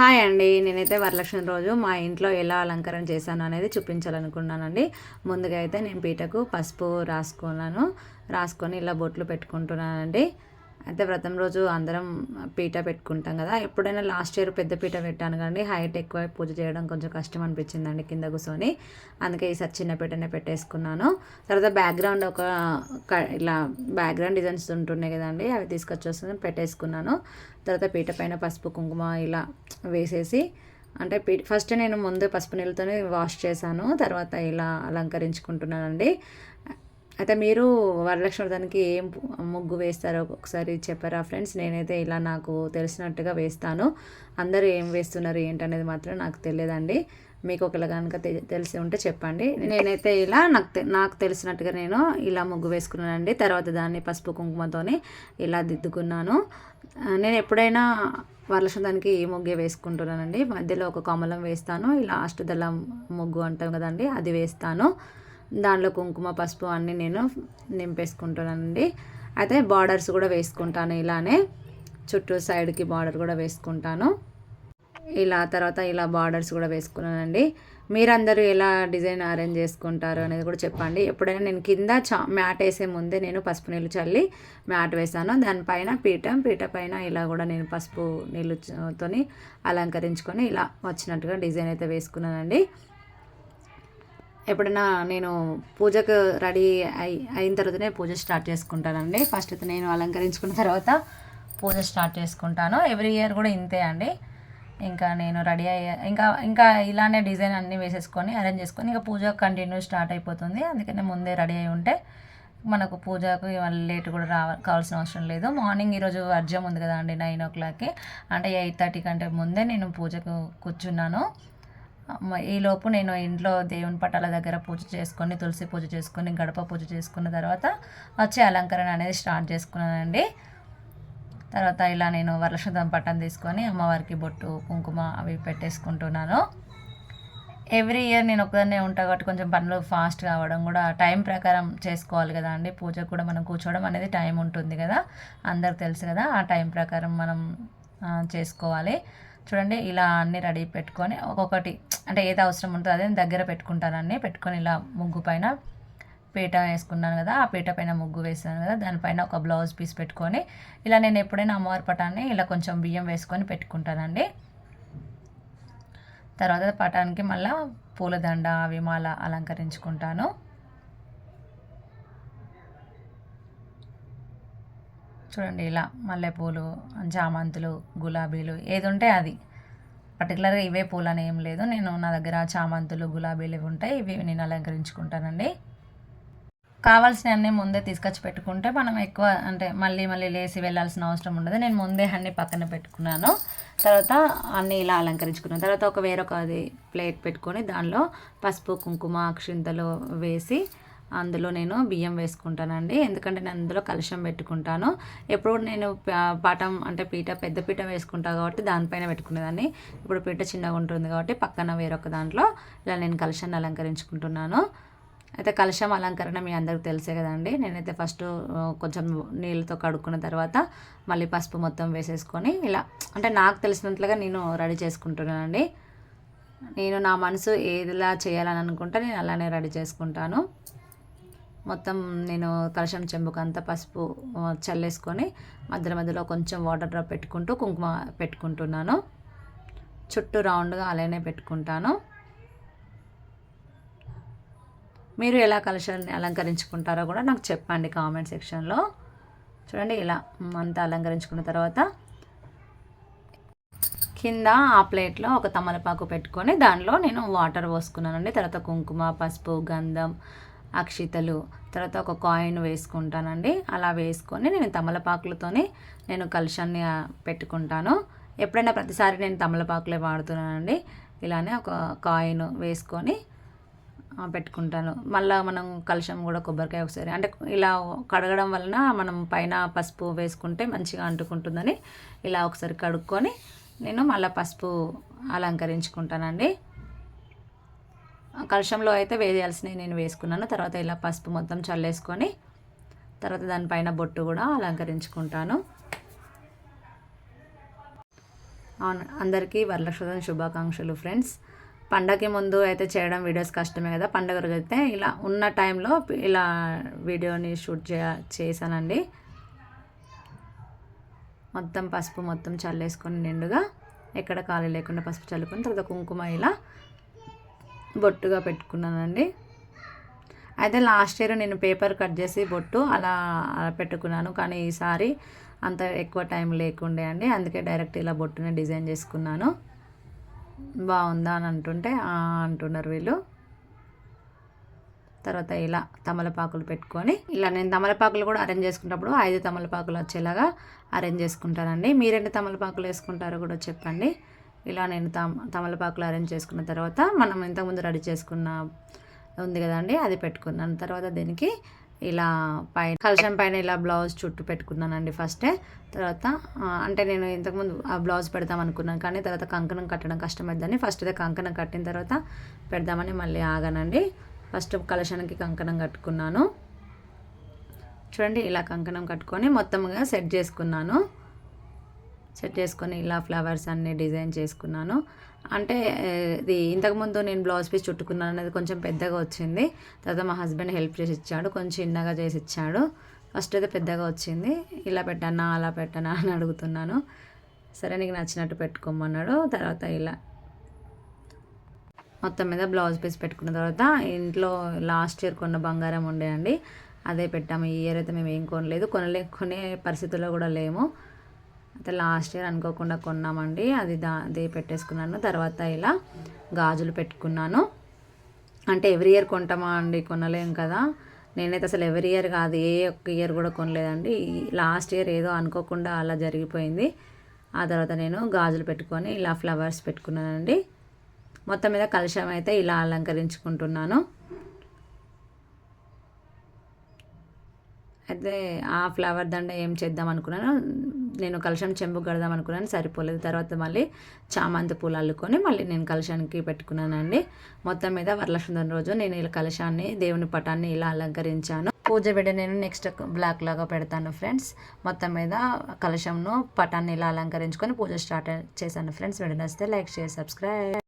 Hi అండి. నేనైతే వరలక్ష్మి రోజు మా ఇంట్లో ఎలా అలంకరణ చేశాను అనేది చూపించాలనుకున్నానండి. ముందుగా అయితే నేను పీటకు పసుపు రాసుకున్నాను. రాసుకొని ఇలా బొట్లు పెట్టుకుంటున్నానండి. అయితే వ్రతం రోజు అందరం పీట పెట్టుకుంటాం కదా. ఎప్పుడైనా లాస్ట్ ఇయర్ పెద్ద పీట పెట్టాను కానీ హైట్ ఎక్కువ పూజ చేయడం కొంచెం కష్టం అనిపించిందండి కింద కూర్చొని. అందుకే ఈసారి చిన్న పీటనే పెట్టేసుకున్నాను. తర్వాత బ్యాక్గ్రౌండ్ ఒక క- ఇలా బ్యాక్గ్రౌండ్ డిజైన్స్ ఉంటున్నాయి కదండి. అవి తీసుకొచ్చేసి పెట్టేసుకున్నాను. తర్వాత పీట పైన పసుపు కుంకుమ ఇలా వేసేసి అంటే పీ ఫస్ట్ నేను ముందు పసుపు నీళ్ళతోనే వాష్ చేశాను. తర్వాత ఇలా అలంకరించుకుంటున్నానండి. అయితే మీరు వరలక్ష్మి వ్రతానికి ఏం ముగ్గు వేస్తారో ఒకసారి చెప్పారా ఫ్రెండ్స్? నేనైతే ఇలా నాకు తెలిసినట్టుగా వేస్తాను. అందరూ ఏం వేస్తున్నారు ఏంటనేది మాత్రం నాకు తెలియదండి. మీకు ఒకవేళ కనుక తె- తెలిసి ఉంటే చెప్పండి. నేనైతే ఇలా నాకు నాకు తెలిసినట్టుగా నేను ఇలా ముగ్గు వేసుకున్నానండి. తర్వాత దాన్ని పసుపు కుంకుమతోని ఇలా దిద్దుకున్నాను. నేను ఎప్పుడైనా వరలక్ష్మి దానికి ఈ ముగ్గే వేసుకుంటున్నానండి? మధ్యలో ఒక కమలం వేస్తాను. ఇలా అష్టదళం ముగ్గు అంటాం కదండి అది వేస్తాను. దానిలో కుంకుమ పసుపు అన్నీ నేను నింపేసుకుంటున్నానండి అయితే బార్డర్స్ కూడా వేసుకుంటాను ఇలానే. చుట్టూ సైడ్కి బార్డర్ కూడా వేసుకుంటాను. ఇలా తర్వాత ఇలా బార్డర్స్ కూడా వేసుకున్నానండి. మీరందరూ ఎలా డిజైన్ అరేంజ్ చేసుకుంటారు అనేది కూడా చెప్పండి. ఎప్పుడైనా నేను కింద చా మ్యాట్ వేసే ముందే నేను పసుపు నీళ్ళు చల్లి మ్యాట్ వేసాను. దానిపైన పీఠం పీట పైన ఇలా కూడా నేను పసుపు నీళ్ళుతో అలంకరించుకొని ఇలా వచ్చినట్టుగా డిజైన్ అయితే వేసుకున్నానండి. ఎప్పుడైనా నేను పూజకు రెడీ అయి అయిన తర్వాతనే పూజ స్టార్ట్ చేసుకుంటానండి. ఫస్ట్ అయితే నేను అలంకరించుకున్న తర్వాత పూజ స్టార్ట్ చేసుకుంటాను. ఎవ్రీ ఇయర్ కూడా ఇంతే అండి. ఇంకా నేను రెడీ అయ్యే ఇంకా ఇంకా ఇలానే డిజైన్ అన్నీ వేసేసుకొని అరేంజ్ చేసుకొని ఇంకా పూజ కంటిన్యూ స్టార్ట్ అయిపోతుంది. అందుకనే ముందే రెడీ అయి ఉంటే మనకు పూజకు లేట్ కూడా రావ కావాల్సిన అవసరం లేదు. మార్నింగ్ ఈరోజు అర్జం ఉంది కదా అండి నైన్ ఓ క్లాక్కి. అంటే ఎయిట్ థర్టీ కంటే ముందే నేను పూజకు కూర్చున్నాను. ఈలోపు నేను ఇంట్లో దేవుని పటాల దగ్గర పూజ చేసుకొని తులసి పూజ చేసుకొని గడప పూజ చేసుకున్న తర్వాత వచ్చే అలంకరణ అనేది స్టార్ట్ చేసుకున్నానండి. తర్వాత ఇలా నేను వరలక్ష్మతం పట్టం తీసుకొని అమ్మవారికి బొట్టు కుంకుమ అవి పెట్టేసుకుంటున్నాను. ఎవ్రీ ఇయర్ నేను ఒకదాన్నే ఉంటా కాబట్టి కొంచెం పనులు ఫాస్ట్ కావడం కూడా టైం ప్రకారం చేసుకోవాలి కదా అండి. పూజకు కూడా మనం కూర్చోవడం అనేది టైం ఉంటుంది కదా. అందరికి తెలుసు కదా ఆ టైం ప్రకారం మనం చేసుకోవాలి. చూడండి ఇలా అన్నీ రెడీ పెట్టుకొని ఒక్కొక్కటి అంటే ఏది అవసరం ఉంటుందో అదే దగ్గర పెట్టుకుంటానని పెట్టుకొని ఇలా ముగ్గు పైన పీట వేసుకున్నాను కదా ఆ పీట పైన ముగ్గు వేసాను కదా దానిపైన ఒక బ్లౌజ్ పీస్ పెట్టుకొని ఇలా నేను ఎప్పుడైనా అమ్మవారి పటాన్ని ఇలా కొంచెం బియ్యం వేసుకొని పెట్టుకుంటానండి. తర్వాత పటానికి మళ్ళీ పూలదండ అవి మాల అలంకరించుకుంటాను. చూడండి ఇలా మల్లెపూలు చామంతులు గులాబీలు ఏది ఉంటే అది. పర్టికులర్గా ఇవే పూలు అని ఏం లేదు. నేను నా దగ్గర చామంతులు గులాబీలు ఇవి ఉంటాయి. ఇవి నేను అలంకరించుకుంటానండి. కావాల్సినవన్నీ ముందే తీసుకొచ్చి పెట్టుకుంటే మనం ఎక్కువ అంటే మళ్ళీ మళ్ళీ లేసి వెళ్ళాల్సిన అవసరం ఉండదు. నేను ముందే అన్ని పక్కన పెట్టుకున్నాను. తర్వాత అన్నీ ఇలా అలంకరించుకున్నాను. తర్వాత ఒక వేరొక అది ప్లేట్ పెట్టుకొని దానిలో పసుపు కుంకుమ అక్షింతలు వేసి అందులో నేను బియ్యం వేసుకుంటానండి. ఎందుకంటే నేను అందులో కలుషం పెట్టుకుంటాను. ఎప్పుడు నేను ప- పటం అంటే పీట పెద్ద పీట వేసుకుంటా కాబట్టి దానిపైన పెట్టుకునేదాన్ని. ఇప్పుడు పీట చిన్నగా ఉంటుంది కాబట్టి పక్కన వేరొక దాంట్లో ఇలా నేను కలుషాన్ని అలంకరించుకుంటున్నాను. అయితే కలశం అలంకరణ మీ అందరికి తెలిసే కదండి. నేనైతే ఫస్ట్ కొంచెం నీళ్ళతో కడుక్కున్న తర్వాత మళ్ళీ పసుపు మొత్తం వేసేసుకొని ఇలా అంటే నాకు తెలిసినట్లుగా నేను రెడీ చేసుకుంటున్నానండి. నేను నా మనసు ఏదిలా చేయాలని అనుకుంటే నేను అలానే రెడీ చేసుకుంటాను. మొత్తం నేను కలశం చెంబుకు అంతా పసుపు చల్లేసుకొని మధ్య మధ్యలో కొంచెం వాటర్ డ్రాప్ పెట్టుకుంటూ కుంకుమ పెట్టుకుంటున్నాను. చుట్టూ రౌండ్గా అలానే పెట్టుకుంటాను. మీరు ఎలా కలశాన్ని అలంకరించుకుంటారో కూడా నాకు చెప్పండి కామెంట్ సెక్షన్లో చూడండి ఇలా అంతా అలంకరించుకున్న తర్వాత కింద ఆ ప్లేట్లో ఒక తమలపాకు పెట్టుకొని దానిలో నేను వాటర్ పోసుకున్నానండి. తర్వాత కుంకుమ పసుపు గంధం అక్షితలు. తర్వాత ఒక కాయిన్ వేసుకుంటానండి. అలా వేసుకొని నేను తమలపాకులతోనే నేను కలుషాన్ని పెట్టుకుంటాను. ఎప్పుడైనా ప్రతిసారి నేను తమలపాకులే వాడుతున్నానండి. ఇలానే ఒక కాయిన్ వేసుకొని పెట్టుకుంటాను. మళ్ళీ మనం కలుషం కూడా కొబ్బరికాయ ఒకసారి అంటే ఇలా కడగడం వలన మనం పైన పసుపు వేసుకుంటే మంచిగా అంటుకుంటుందని ఇలా ఒకసారి కడుక్కొని నేను మళ్ళీ పసుపు అలంకరించుకుంటానండి. కలశంలో అయితే వేయాల్సినవి నేను వేసుకున్నాను. తర్వాత ఇలా పసుపు మొత్తం చల్లేసుకొని తర్వాత దానిపైన బొట్టు కూడా అలంకరించుకుంటాను. అవును అందరికీ వరలక్ష్మి శుభాకాంక్షలు ఫ్రెండ్స్. పండగకి ముందు అయితే చేయడం వీడియోస్ కష్టమే కదా. పండగ రోజు అయితే ఇలా ఉన్న టైంలో ఇలా వీడియోని షూట్ చే చేశానండి. మొత్తం పసుపు మొత్తం చల్లేసుకొని నిండుగా ఎక్కడ ఖాళీ లేకుండా పసుపు చల్లుకొని తర్వాత కుంకుమ ఇలా బొట్టుగా పెట్టుకున్నానండి. అయితే లాస్ట్ ఇయర్ నేను పేపర్ కట్ చేసి బొట్టు అలా అలా పెట్టుకున్నాను. కానీ ఈసారి అంత ఎక్కువ టైం లేకుండే అండి. అందుకే డైరెక్ట్ ఇలా బొట్టునే డిజైన్ చేసుకున్నాను. బాగుందా అని అంటుంటే అంటున్నారు వీళ్ళు. తర్వాత ఇలా తమలపాకులు పెట్టుకొని ఇలా నేను తమలపాకులు కూడా అరేంజ్ చేసుకున్నప్పుడు ఐదు తమలపాకులు వచ్చేలాగా అరేంజ్ చేసుకుంటానండి. మీరెన్ని తమలపాకులు వేసుకుంటారో కూడా చెప్పండి. ఇలా నేను తమ తమలపాకులు అరేంజ్ చేసుకున్న తర్వాత మనం ఇంతకుముందు రెడీ చేసుకున్న ఉంది కదండి అది పెట్టుకున్నాను. తర్వాత దీనికి ఇలా పైన కలశం పైన ఇలా బ్లౌజ్ చుట్టూ పెట్టుకున్నానండి ఫస్టే తర్వాత అంటే నేను ఇంతకుముందు ఆ బ్లౌజ్ పెడదాం అనుకున్నాను కానీ తర్వాత కంకణం కట్టడం కష్టమైందని ఫస్ట్ అయితే కంకణం కట్టిన తర్వాత పెడదామని మళ్ళీ ఆగానండి. ఫస్ట్ కలశానికి కంకణం కట్టుకున్నాను. చూడండి ఇలా కంకణం కట్టుకొని మొత్తంగా సెట్ చేసుకున్నాను. సెట్ చేసుకొని ఇలా ఫ్లవర్స్ అన్నీ డిజైన్ చేసుకున్నాను. అంటే ఇది ఇంతకుముందు నేను బ్లౌజ్ పీస్ చుట్టుకున్నాను అనేది కొంచెం పెద్దగా వచ్చింది. తర్వాత మా హస్బెండ్ హెల్ప్ చేసి ఇచ్చాడు కొంచెం చిన్నగా చేసి ఇచ్చాడు. ఫస్ట్ అయితే పెద్దగా వచ్చింది. ఇలా పెట్టానా అలా పెట్టానా అని అడుగుతున్నాను. సరే నీకు నచ్చినట్టు పెట్టుకోమన్నాడు. తర్వాత ఇలా మొత్తం మీద బ్లౌజ్ పీస్ పెట్టుకున్న తర్వాత ఇంట్లో లాస్ట్ ఇయర్ కొన్న బంగారం ఉండే అండి. అదే పెట్టాము. ఈ ఇయర్ అయితే మేము ఏం కొనలేదు. కొనలే కొనే పరిస్థితుల్లో కూడా లేము. అయితే లాస్ట్ ఇయర్ అనుకోకుండా కొన్నామండి. అది దా అది పెట్టేసుకున్నాను. తర్వాత ఇలా గాజులు పెట్టుకున్నాను. అంటే ఎవ్రీ ఇయర్ కొంటామా అండి? కొనలేం కదా. నేనైతే అసలు ఎవరి ఇయర్ కాదు ఏ ఒక్క ఇయర్ కూడా కొనలేదండి. లాస్ట్ ఇయర్ ఏదో అనుకోకుండా అలా జరిగిపోయింది. ఆ తర్వాత నేను గాజులు పెట్టుకొని ఇలా ఫ్లవర్స్ పెట్టుకున్నానండి. మొత్తం మీద కలుషం అయితే ఇలా అలంకరించుకుంటున్నాను. అయితే ఆ ఫ్లవర్ దండ ఏం చేద్దాం అనుకున్నాను నేను కలశం చెంబు కడదాం అనుకున్నాను సరిపోలేదు. తర్వాత మళ్ళీ చామంతి పూలు అల్లుకొని మళ్ళీ నేను కలశానికి పెట్టుకున్నానండి. మొత్తం మీద వరలక్ష్మి రోజు నేను ఇలా కలశాన్ని దేవుని పటాన్ని ఇలా అలంకరించాను. పూజ బిడ్డ నేను నెక్స్ట్ బ్లాక్ లాగా పెడతాను ఫ్రెండ్స్. మొత్తం మీద కలశంను పటాన్ని ఇలా అలంకరించుకొని పూజ స్టార్ట్ చేశాను. ఫ్రెండ్స్ వీడియో నచ్చితే లైక్ షేర్ సబ్స్క్రైబ్.